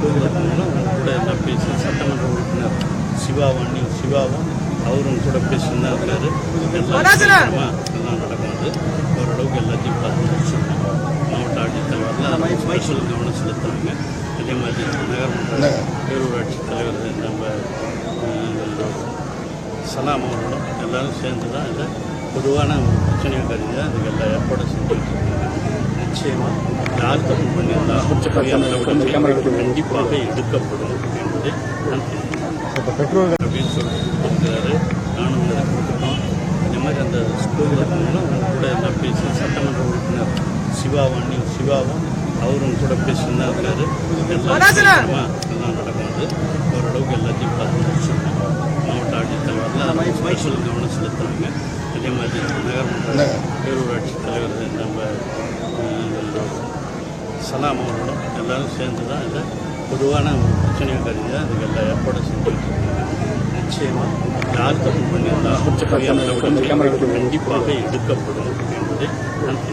அவங்க கூட எல்லாம் பேசி சட்டமன்ற உறுப்பினர் சிவாவாணி சிவாவும் அவரும் கூட பேசிட்டு தான் இருக்காரு எல்லாம் நடக்கும் அது ஓரளவுக்கு எல்லாத்தையும் பார்த்து முடிச்சிருக்கோம். மாவட்ட ஆட்சித்தலைவரில் ஸ்பெஷல் கவனம் செலுத்துறாங்க. அதே மாதிரி நகர்மன்ற பேரூராட்சி தலைவர் நம்ம சலாம் அவர்களும் எல்லாரும் சேர்ந்து தான் இதை பொதுவான ஒரு பிரச்சனையை கருதி தான் இதுக்கு எல்லா ஏற்பாடும் செஞ்சுட்டு இருக்காங்க. நிச்சயமாக யார் தப்பு பண்ணியிருந்தாலும் கண்டிப்பாக எடுக்கப்படும் என்பதை நான் தெரிவிக்கிறேன். அப்படின்னு சொல்லிட்டு கொடுத்துருக்காரு நானும் அதை கொடுத்துட்டோம். இந்த மாதிரி அந்த ஸ்கூலில் அவங்க கூட எல்லாம் பேசி சட்டமன்ற உறுப்பினர் சிவாவாணி சிவாவும் அவரும் கூட பேசிட்டு தான் இருக்காரு. எல்லாம் எல்லாம் நடக்கும் அது. ஓரளவுக்கு எல்லாத்தையும் பார்த்து முடிச்சிருக்கோம் மாவட்ட ஆட்சித்தலைவரில் ஸ்பெஷல் கவனம் செலுத்துறாங்க. அதே மாதிரி நகர்மன்ற பேரூராட்சி தலைவர் சலாம் அவர்களும் எல்லாரும் சேர்ந்து தான் இதை பொதுவான ஒரு பிரச்சனையை கருதி தான் இதுக்கு எல்லா ஏற்பாடும் செஞ்சுட்டு நிச்சயமாக யார் தப்பு பண்ணியிருந்தாலும் கண்டிப்பாக எடுக்கப்படும் என்பதை நான்.